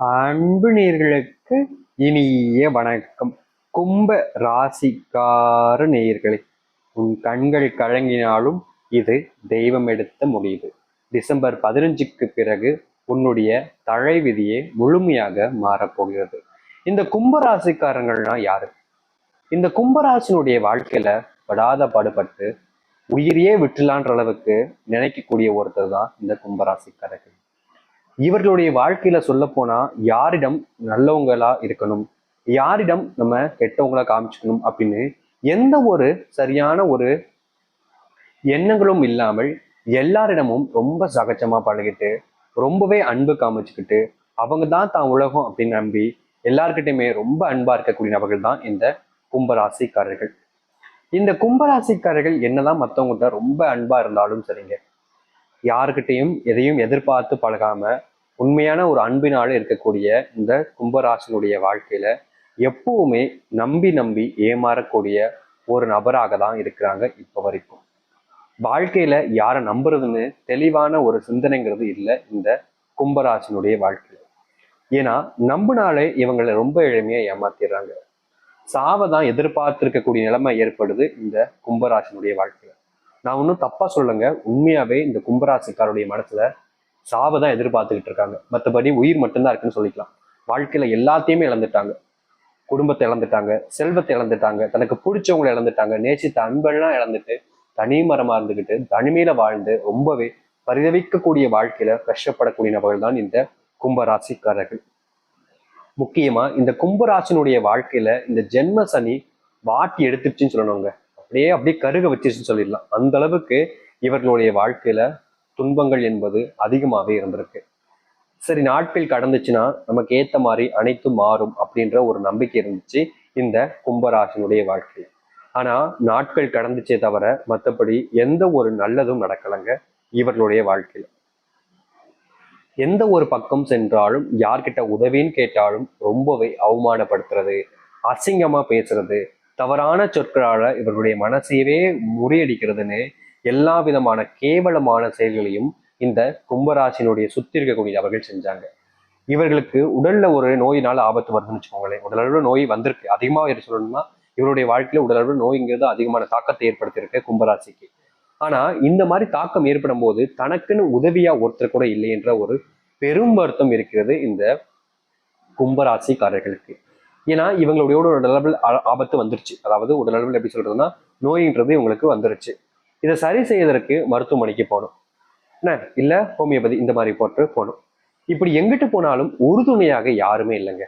அன்பு நேர்களுக்கு இனிய வணக்கம். கும்ப ராசிக்கார நேர்களை உன் கண்கள் கலங்கினாலும் இது தெய்வம் எடுத்த முடிவு. டிசம்பர் பதினஞ்சுக்கு பிறகு உன்னுடைய தலைவிதியே முழுமையாக மாறப்போகிறது இந்த கும்பராசிக்காரங்கள்னா யாரு? இந்த கும்பராசினுடைய வாழ்க்கையில படாத பாடுபட்டு உயிரையே விட்டுலான்ற அளவுக்கு நினைக்கக்கூடிய ஒருத்தர் தான் இந்த கும்பராசிக்காரர்கள் இவர்களுடைய வாழ்க்கையில சொல்ல போனா யாரிடம் நல்லவங்களா இருக்கணும்? யாரிடம் நம்ம கெட்டவங்களா காமிச்சுக்கணும் அப்படின்னு எந்த ஒரு சரியான ஒரு எண்ணங்களும் இல்லாமல் எல்லாரிடமும் ரொம்ப சகஜமா பழகிட்டு ரொம்பவே அன்பு காமிச்சுக்கிட்டு அவங்க தான் தான் உலகம் அப்படின்னு நம்பி எல்லார்கிட்டையுமே ரொம்ப அன்பா இருக்கக்கூடிய நபர்கள் தான் இந்த கும்பராசிக்காரர்கள். இந்த கும்பராசிக்காரர்கள் என்னதான் மற்றவங்கள்ட்ட ரொம்ப அன்பா இருந்தாலும் சரிங்க. யாருக்கிட்டையும் எதையும் எதிர்பார்த்து பழகாம உண்மையான ஒரு அன்பினால இருக்கக்கூடிய இந்த கும்பராசனுடைய வாழ்க்கையில எப்பவுமே நம்பி நம்பி ஏமாறக்கூடிய ஒரு நபராக தான் இருக்கிறாங்க இப்போ வரைக்கும். வாழ்க்கையில யாரை நம்புறதுன்னு தெளிவான ஒரு சிந்தனைங்கிறது இல்லை இந்த கும்பராசனுடைய வாழ்க்கையில. ஏன்னா நம்பினாலே இவங்களை ரொம்ப எளிமையா ஏமாத்திடுறாங்க. சாவை தான் எதிர்பார்த்திருக்கக்கூடிய நிலைமை ஏற்படுது இந்த கும்பராசனுடைய வாழ்க்கையில. நான் ஒன்றும் தப்பாக சொல்லுங்க உண்மையாகவே இந்த கும்பராசிக்காருடைய மனசுல சாவை தான் எதிர்பார்த்துக்கிட்டு இருக்காங்க. மற்றபடி உயிர் மட்டும்தான் இருக்குன்னு சொல்லிக்கலாம். வாழ்க்கையில் எல்லாத்தையுமே இழந்துட்டாங்க. குடும்பத்தை இழந்துட்டாங்க. செல்வத்தை இழந்துட்டாங்க. தனக்கு பிடிச்சவங்களை இழந்துட்டாங்க. நேசித்த அன்பெல்லாம் இழந்துட்டு தனி மரமாக இருந்துக்கிட்டு தனிமையில வாழ்ந்து ரொம்பவே பரிதவிக்கக்கூடிய வாழ்க்கையில கஷ்டப்படக்கூடிய நபர்கள் தான் இந்த கும்பராசிக்காரர்கள். முக்கியமா இந்த கும்பராசினுடைய வாழ்க்கையில இந்த ஜென்ம சனி வாட்டி எடுத்துருச்சுன்னு சொல்லணுங்க. அப்படியே அப்படியே கருக வச்சிருச்சுன்னு சொல்லிடலாம். அந்த அளவுக்கு இவர்களுடைய வாழ்க்கையில துன்பங்கள் என்பது அதிகமாகவே இருந்திருக்கு. சரி நாட்கள் கடந்துச்சுன்னா நமக்கு ஏத்த மாதிரி அனைத்தும் மாறும் அப்படின்ற ஒரு நம்பிக்கை இருந்துச்சு இந்த கும்பராசினுடைய வாழ்க்கையில். ஆனா நாட்கள் கடந்துச்சே தவிர மற்றபடி எந்த ஒரு நல்லதும் நடக்கலைங்க இவர்களுடைய வாழ்க்கையில. எந்த ஒரு பக்கம் சென்றாலும் யார்கிட்ட உதவின்னு கேட்டாலும் ரொம்பவே அவமானப்படுத்துறது அசிங்கமா பேசுறது தவறான சொற்களால் இவர்களுடைய மனசையவே முறியடிக்கிறதுன்னு எல்லா விதமான கேவலமான செயல்களையும் இந்த கும்பராசினுடைய சுத்தி இருக்கக்கூடிய அவர்கள் செஞ்சாங்க. இவர்களுக்கு உடல்ல ஒரு நோயினால ஆபத்து வருதுன்னு வச்சுக்கோங்களேன். உடலளவு நோய் வந்திருக்கு. அதிகமாக சொல்லணும்னா இவருடைய வாழ்க்கையில உடலளவு நோய்ங்கிறது அதிகமான தாக்கத்தை ஏற்படுத்தியிருக்கு கும்பராசிக்கு. ஆனா இந்த மாதிரி தாக்கம் ஏற்படும் போது தனக்குன்னு உதவியா ஒருத்தர் கூட இல்லை என்ற ஒரு பெரும் வருத்தம் இருக்கிறது இந்த கும்பராசிக்காரர்களுக்கு. ஏன்னா இவங்களுடைய உடல் ஆபத்து வந்துருச்சு. அதாவது உடலளவில் எப்படி சொல்றதுன்னா நோயின்றது இவங்களுக்கு வந்துருச்சு. இதை சரி செய்வதற்கு மருத்துவமனைக்கு போகணும். என்ன? இல்ல ஹோமியோபதி இந்த மாதிரி போட்டு போகணும். இப்படி எங்கிட்டு போனாலும் உறுதுணையாக யாருமே இல்லைங்க.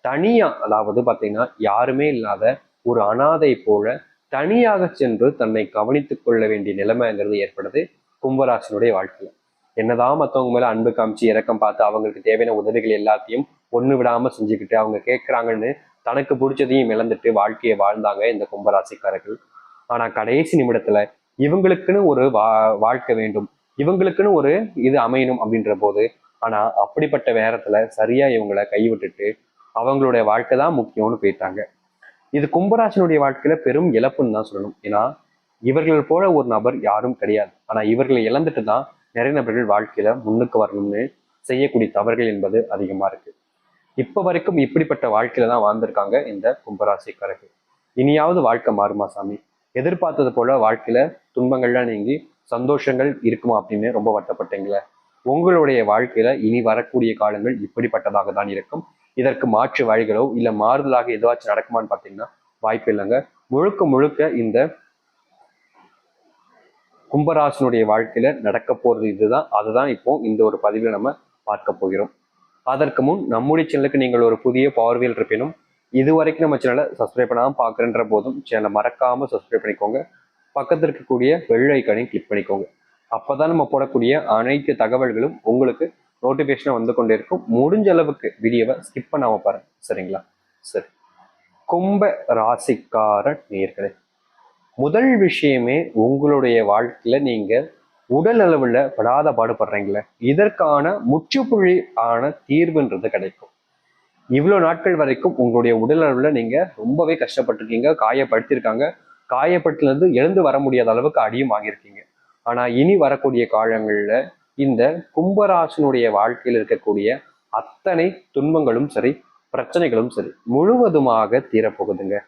தனியா அதாவது பாத்தீங்கன்னா யாருமே இல்லாத ஒரு அனாதை போல தனியாக சென்று தன்னை கவனித்துக் கொள்ள வேண்டிய நிலைமைங்கிறது ஏற்படுது கும்பராசினுடைய வாழ்க்கையில. என்னதான் மற்றவங்க மேல அன்பு காமிச்சு இறக்கம் பார்த்து அவங்களுக்கு தேவையான உதவிகள் எல்லாத்தையும் ஒண்ணு விடாமல் செஞ்சுக்கிட்டு அவங்க கேட்கறாங்கன்னு தனக்கு பிடிச்சதையும் இழந்துட்டு வாழ்க்கையை வாழ்ந்தாங்க இந்த கும்பராசிக்காரர்கள். ஆனா கடைசி நிமிடத்துல இவங்களுக்குன்னு ஒரு வா வாழ்க்கை வேண்டும். இவங்களுக்குன்னு ஒரு இது அமையணும் அப்படின்ற போது ஆனா அப்படிப்பட்ட நேரத்தில் சரியா இவங்களை கைவிட்டுட்டு அவங்களுடைய வாழ்க்கை தான் முக்கியம்னு போயிட்டாங்க. இது கும்பராசினுடைய வாழ்க்கையில பெரும் இழப்புன்னு தான் சொல்லணும். ஏன்னா இவர்கள் போல ஒரு நபர் யாரும் கிடையாது. ஆனால் இவர்களை இழந்துட்டு தான் நிறைய நபர்கள் வாழ்க்கையில முன்னுக்கு வரணும்னு செய்யக்கூடிய தவறுகள் என்பது அதிகமாக இருக்குது இப்ப வரைக்கும் இப்படிப்பட்ட வாழ்க்கையில தான் வாழ்ந்திருக்காங்க இந்த கும்பராசிக்காரர்கள். இனியாவது வாழ்க்கை மாறுமா சாமி? எதிர்பார்த்தது போல வாழ்க்கையில துன்பங்கள்லாம் நீங்கி சந்தோஷங்கள் இருக்குமா அப்படின்னு ரொம்ப வருத்தப்பட்டீங்களே? உங்களுடைய வாழ்க்கையில இனி வரக்கூடிய காலங்கள் இப்படிப்பட்டதாக தான் இருக்கும். இதற்கு மாற்று வழிகளோ இல்ல மாறுதலாக எதுவாச்சும் நடக்குமான்னு பாத்தீங்கன்னா வாய்ப்பு இல்லைங்க. முழுக்க முழுக்க இந்த கும்பராசனுடைய வாழ்க்கையில நடக்க போறது இதுதான். அதுதான் இப்போ இந்த ஒரு பதிவில் நம்ம பார்க்க போகிறோம். அதற்கு முன் நம்முடைய சேனலுக்கு நீங்கள் ஒரு புதிய பார்வையில் இருப்பினும் இது வரைக்கும் நம்ம சேனலை சப்ஸ்கிரைப் பண்ணாமல் பார்க்குறன்ற போதும் சேனலை மறக்காமல் சப்ஸ்கிரைப் பண்ணிக்கோங்க. பக்கத்தில் இருக்கக்கூடிய வெள்ளை ஐக்கானையும் கிளிக் பண்ணிக்கோங்க. அப்பதான் நம்ம போடக்கூடிய அனைத்து தகவல்களும் உங்களுக்கு நோட்டிஃபிகேஷனாக வந்து கொண்டே இருக்கும். முடிஞ்ச அளவுக்கு வீடியோவை ஸ்கிப் பண்ணாமல் பாருங்க. சரிங்களா? சரி. கும்ப ராசிக்கார நேர்களே முதல் விஷயமே உங்களுடைய வாழ்க்கையில் நீங்கள் உடல் அளவில் படாத பாடுபடுறீங்களே இதற்கான முற்றுப்புள்ளி ஆன தீர்வுன்றது கிடைக்கும். இவ்வளோ நாட்கள் வரைக்கும் உங்களுடைய உடல் அளவில் நீங்கள் ரொம்பவே கஷ்டப்பட்டிருக்கீங்க காயப்படுத்தியிருக்காங்க காயப்பட்டுலேருந்து எழுந்து வர முடியாத அளவுக்கு அடியும் வாங்கியிருக்கீங்க. ஆனால் இனி வரக்கூடிய காலங்களில் இந்த கும்பராசனுடைய வாழ்க்கையில் இருக்கக்கூடிய அத்தனை துன்பங்களும் சரி பிரச்சனைகளும் சரி முழுவதுமாக தீரப்போகுதுங்க.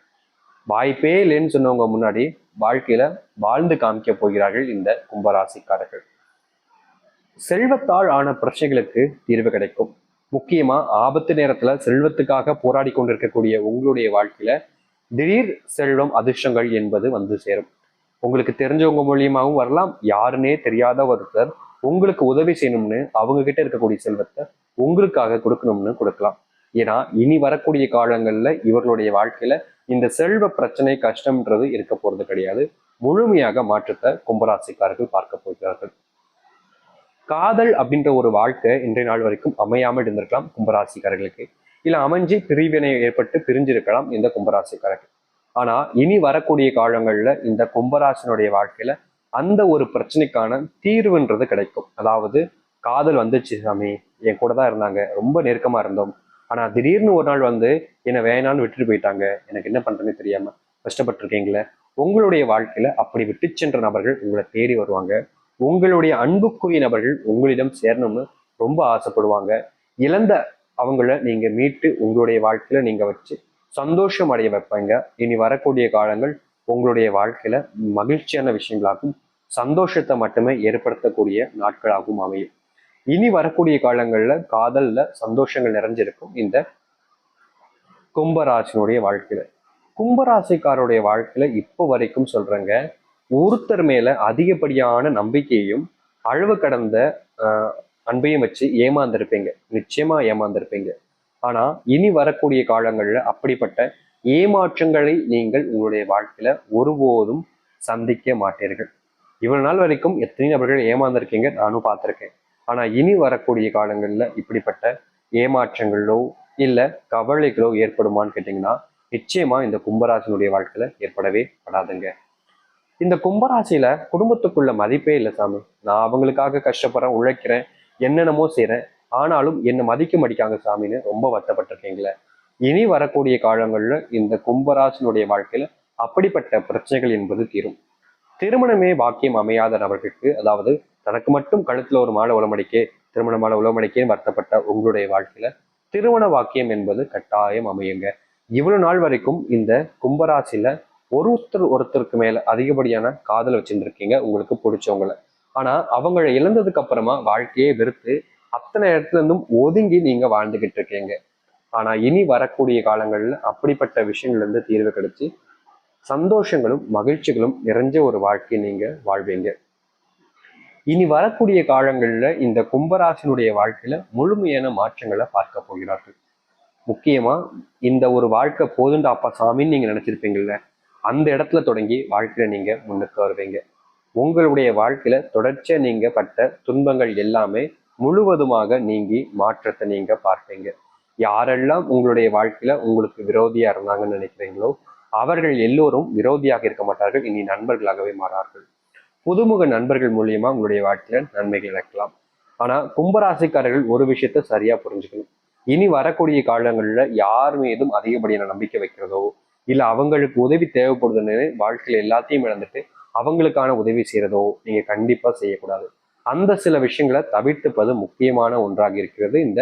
வாய்ப்பே இல்லைன்னு சொன்னவங்க முன்னாடி வாழ்க்கையில வாழ்ந்து காமிக்க போகிறார்கள் இந்த கும்பராசிக்காரர்கள். செல்வத்தால் ஆன பிரச்சனைகளுக்கு தீர்வு கிடைக்கும். முக்கியமா ஆபத்து நேரத்துல செல்வத்துக்காக போராடி கொண்டிருக்கக்கூடிய உங்களுடைய வாழ்க்கையில திடீர் செல்வம் அதிர்ஷ்டங்கள் என்பது வந்து சேரும். உங்களுக்கு தெரிஞ்சவங்க மூலியமாகவும் வரலாம். யாருன்னே தெரியாத ஒருத்தர் உங்களுக்கு உதவி செய்யணும்னு அவங்க கிட்ட இருக்கக்கூடிய செல்வத்தை உங்களுக்காக கொடுக்கணும்னு கொடுக்கலாம். ஏன்னா இனி வரக்கூடிய காலங்கள்ல இவர்களுடைய வாழ்க்கையில இந்த செல்வ பிரச்சனை கஷ்டம்ன்றது இருக்க போறது கிடையாது. முழுமையாக மாற்றத்தை கும்பராசிக்காரர்கள் பார்க்க போகிறார்கள். காதல் அப்படின்ற ஒரு வாழ்க்கை இன்றைய நாள் வரைக்கும் அமையாமல் இருந்திருக்கலாம் கும்பராசிக்காரர்களுக்கு. இல்ல அமைஞ்சு பிரிவினை ஏற்பட்டு பிரிஞ்சிருக்கலாம் இந்த கும்பராசிக்காரர்கள். ஆனா இனி வரக்கூடிய காலங்கள்ல இந்த கும்பராசினுடைய வாழ்க்கையில அந்த ஒரு பிரச்சனைக்கான தீர்வுன்றது கிடைக்கும். அதாவது காதல் வந்துச்சு சாமி என் கூட தான் இருந்தாங்க ரொம்ப நெருக்கமா இருந்தோம் ஆனா திடீர்னு ஒரு நாள் வந்து என்னை வேணான்னு விட்டுட்டு போயிட்டாங்க. எனக்கு என்ன பண்ணுறேன்னு தெரியாம கஷ்டப்பட்டிருக்கீங்களே? உங்களுடைய வாழ்க்கையில அப்படி விட்டு சென்ற நபர்கள் உங்களை தேடி வருவாங்க. உங்களுடைய அன்புக்குரிய நபர்கள் உங்களிடம் சேரணும்னு ரொம்ப ஆசைப்படுவாங்க. இழந்த அவங்கள நீங்க மீட்டு உங்களுடைய வாழ்க்கையில நீங்க வச்சு சந்தோஷம் அடைய வைப்பாங்க. இனி வரக்கூடிய காலங்கள் உங்களுடைய வாழ்க்கையில மகிழ்ச்சியான விஷயங்களாகவும் சந்தோஷத்தை மட்டுமே ஏற்படுத்தக்கூடிய நாட்களாகவும் அமையும். இனி வரக்கூடிய காலங்களில் காதல்ல சந்தோஷங்கள் நிறைஞ்சிருக்கும் இந்த கும்பராசினுடைய வாழ்க்கையில. கும்பராசிக்காரருடைய வாழ்க்கையில இப்போ வரைக்கும் சொல்றேங்க ஒருத்தர் மேல அதிகப்படியான நம்பிக்கையையும் அளவு கடந்த ஆஹ், அன்பையும் வச்சு ஏமாந்திருப்பீங்க. நிச்சயமா ஏமாந்திருப்பீங்க. ஆனா இனி வரக்கூடிய காலங்கள்ல அப்படிப்பட்ட ஏமாற்றங்களை நீங்கள் உங்களுடைய வாழ்க்கையில ஒருபோதும் சந்திக்க மாட்டீர்கள். இவ்வளவு நாள் வரைக்கும் எத்தனை நபர்கள் ஏமாந்திருக்கீங்க நானும் பார்த்திருக்கேன். ஆனா இனி வரக்கூடிய காலங்களில் இப்படிப்பட்ட ஏமாற்றங்களோ இல்லை கவலைகளோ ஏற்படுமான்னு கேட்டிங்கன்னா நிச்சயமா இந்த கும்பராசினுடைய வாழ்க்கையில ஏற்படவே படாதுங்க. இந்த கும்பராசியில் குடும்பத்துக்குள்ள மதிப்பே இல்லை சாமி. நான் அவங்களுக்காக கஷ்டப்படுறேன் உழைக்கிறேன் என்னென்னமோ செய்கிறேன் ஆனாலும் என்னை மதிக்க மடிக்காங்க சாமின்னு ரொம்ப வருத்தப்பட்டிருக்கீங்களே. இனி வரக்கூடிய காலங்களில் இந்த கும்பராசினுடைய வாழ்க்கையில அப்படிப்பட்ட பிரச்சனைகள் என்பது தீரும். திருமணமே வாக்கியம் அமையாத நபர்களுக்கு அதாவது தனக்கு மட்டும் கழுத்துல ஒரு மாலை உளமடிக்கே திருமண மாலை உளமடிக்கேன்னு வருத்தப்பட்ட உங்களுடைய வாழ்க்கையில திருமண வாக்கியம் என்பது கட்டாயம் அமையுங்க. இவ்வளவு நாள் வரைக்கும் இந்த கும்பராசியில ஒருத்தர் ஒருத்தருக்கு மேல அதிகப்படியான காதல் வச்சுருக்கீங்க உங்களுக்கு பிடிச்சவங்களை. ஆனா அவங்கள இழந்ததுக்கு அப்புறமா வாழ்க்கையே வெறுத்து அத்தனை இடத்துல இருந்தும் ஒதுங்கி நீங்க வாழ்ந்துகிட்டு இருக்கீங்க. ஆனா இனி வரக்கூடிய காலங்கள்ல அப்படிப்பட்ட விஷயங்கள்ல இருந்து தீர்வு கிடைச்சி சந்தோஷங்களும் மகிழ்ச்சிகளும் நிறைஞ்ச ஒரு வாழ்க்கையை நீங்க வாழ்வீங்க. இனி வரக்கூடிய காலங்களில் இந்த கும்பராசினுடைய வாழ்க்கையில முழுமையான மாற்றங்களை பார்க்க போகிறார்கள். முக்கியமா இந்த ஒரு வாழ்க்கை போதுண்டா அப்பா சாமின்னு நீங்க நினைச்சிருப்பீங்கல்ல அந்த இடத்துல தொடங்கி வாழ்க்கையில நீங்க முன்னுக்கு வருவீங்க. உங்களுடைய வாழ்க்கையில தொடர்ச்சியா நீங்க பட்ட துன்பங்கள் எல்லாமே முழுவதுமாக நீங்கி மாற்றத்தை நீங்க பார்ப்பீங்க. யாரெல்லாம் உங்களுடைய வாழ்க்கையில உங்களுக்கு விரோதியா இருந்தாங்கன்னு நினைக்கிறீங்களோ அவர்கள் எல்லோரும் விரோதியாக இருக்க மாட்டார்கள் இனி நண்பர்களாகவே மாறார்கள். புதுமுக நண்பர்கள் மூலியமா உங்களுடைய வாழ்க்கையில நன்மைகள் இழக்கலாம் ஆனா கும்பராசிக்காரர்கள் ஒரு விஷயத்த சரியா புரிஞ்சுக்கணும். இனி வரக்கூடிய காலங்களில் யார் மீதும் அதிகப்படியான நம்பிக்கை வைக்கிறதோ இல்லை அவங்களுக்கு உதவி தேவைப்படுதுன்னு வாழ்க்கையில் எல்லாத்தையும் இழந்துட்டு அவங்களுக்கான உதவி செய்கிறதோ நீங்கள் கண்டிப்பாக செய்யக்கூடாது. அந்த சில விஷயங்களை தவிர்த்துப்பது முக்கியமான ஒன்றாக இருக்கிறது இந்த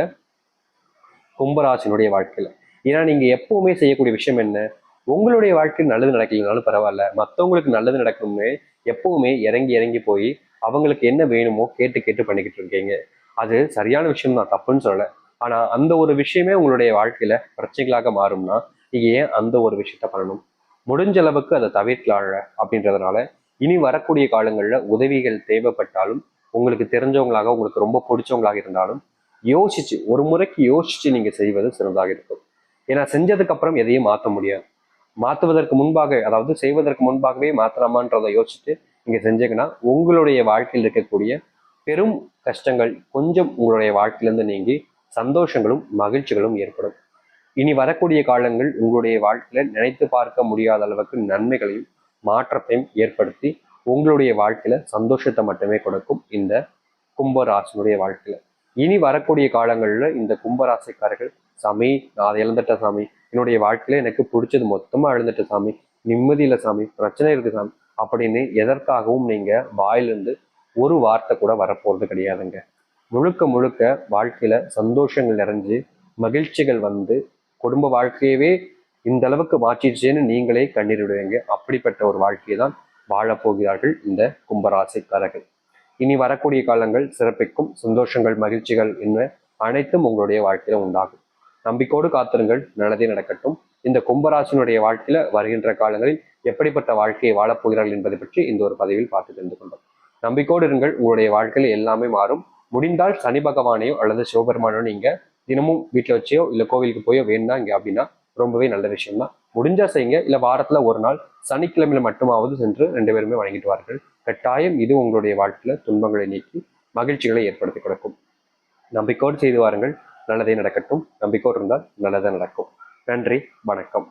கும்பராசினுடைய வாழ்க்கையில். ஏன்னா நீங்கள் எப்பவுமே செய்யக்கூடிய விஷயம் என்ன? உங்களுடைய வாழ்க்கையில் நல்லது நடக்கலைனாலும் பரவாயில்ல. மற்றவங்களுக்கு நல்லது நடக்கணும்னு எப்பவுமே இறங்கி இறங்கி போய் அவங்களுக்கு என்ன வேணுமோ கேட்டு கேட்டு பண்ணிக்கிட்டு இருக்கீங்க. அது சரியான விஷயம் தான். தப்புன்னு சொல்லலை. ஆனா அந்த ஒரு விஷயமே உங்களுடைய வாழ்க்கையில பிரச்சனைகளாக மாறும்னா நீங்க ஏன் அந்த ஒரு விஷயத்த பண்ணணும்? முடிஞ்ச அளவுக்கு அதை தவிர்க்கலாம்ல அப்படின்றதுனால இனி வரக்கூடிய காலங்களில் உதவிகள் தேவைப்பட்டாலும் உங்களுக்கு தெரிஞ்சவங்களாக உங்களுக்கு ரொம்ப பிடிச்சவங்களாக இருந்தாலும் யோசிச்சு ஒரு முறைக்கு யோசிச்சு நீங்க செய்வது சிறந்ததாக இருக்கும். ஏன்னா செஞ்சதுக்கு அப்புறம் எதையும் மாற்ற முடியாது. மாற்றுவதற்கு முன்பாக அதாவது செய்வதற்கு முன்பாகவே மாற்றலாமான்றதை யோசிச்சுட்டு நீங்கள் செஞ்சீங்கன்னா உங்களுடைய வாழ்க்கையில் இருக்கக்கூடிய பெரும் கஷ்டங்கள் கொஞ்சம் உங்களுடைய வாழ்க்கையிலேருந்து நீங்கி சந்தோஷங்களும் மகிழ்ச்சிகளும் ஏற்படும். இனி வரக்கூடிய காலங்கள் உங்களுடைய வாழ்க்கையில நினைத்து பார்க்க முடியாத அளவுக்கு நன்மைகளையும் மாற்றத்தையும் ஏற்படுத்தி உங்களுடைய வாழ்க்கையில சந்தோஷத்தை மட்டுமே கொடுக்கும் இந்த கும்பராசினுடைய வாழ்க்கையில. இனி வரக்கூடிய காலங்களில் இந்த கும்பராசிக்காரர்கள் சாமி நான் அதை இழந்துட்ட சாமி என்னுடைய வாழ்க்கையில எனக்கு பிடிச்சது மொத்தமா இழந்துட்ட சாமி நிம்மதியில சாமி பிரச்சனை இருக்கு சாமி அப்படின்னு எதற்காகவும் நீங்க வாயிலிருந்து ஒரு வார்த்தை கூட வரப்போறது கிடையாதுங்க. முழுக்க முழுக்க வாழ்க்கையில சந்தோஷங்கள் நிறைஞ்சு மகிழ்ச்சிகள் வந்து குடும்ப வாழ்க்கையவே இந்த அளவுக்கு மாற்றிடுச்சேன்னு நீங்களே கண்ணீர் விடுவீங்க. அப்படிப்பட்ட ஒரு வாழ்க்கையை தான் வாழப்போகிறார்கள் இந்த கும்பராசிக்காரர்கள். இனி வரக்கூடிய காலங்கள் சிறப்பிக்கும். சந்தோஷங்கள் மகிழ்ச்சிகள் என்ன அனைத்தும் உங்களுடைய வாழ்க்கையில உண்டாகும். நம்பிக்கோடு காத்திருங்கள். நல்லதே நடக்கட்டும். இந்த கும்பராசினுடைய வாழ்க்கையில வருகின்ற காலங்களில் எப்படிப்பட்ட வாழ்க்கையை வாழப் போகிறார்கள் என்பதை பற்றி இந்த ஒரு பதிவில் பார்த்து தெரிந்து கொண்டோம் நம்பிக்கோடு இருங்கள். உங்களுடைய வாழ்க்கையில எல்லாமே மாறும். முடிந்தால் சனி பகவானையோ அல்லது சிவபெருமானோ நீங்க தினமும் வீட்டில் வச்சியோ இல்லை கோவிலுக்கு போயோ வேண்டாங்க அப்படின்னா ரொம்பவே நல்ல விஷயம் தான் முடிஞ்சா செய்யுங்க. இல்லை வாரத்துல ஒரு நாள் சனிக்கிழமையில மட்டுமாவது சென்று ரெண்டு பேருமே வணங்கிட்டுவார்கள் கட்டாயம் இது உங்களுடைய வாழ்க்கையில துன்பங்களை நீக்கி மகிழ்ச்சிகளை ஏற்படுத்தி கொடுக்கும். நம்பிக்கோடு செய்து வாருங்கள். நல்லதே நடக்கட்டும். நம்பிக்கோடு இருந்தால் நல்லதே நடக்கும். நன்றி வணக்கம்.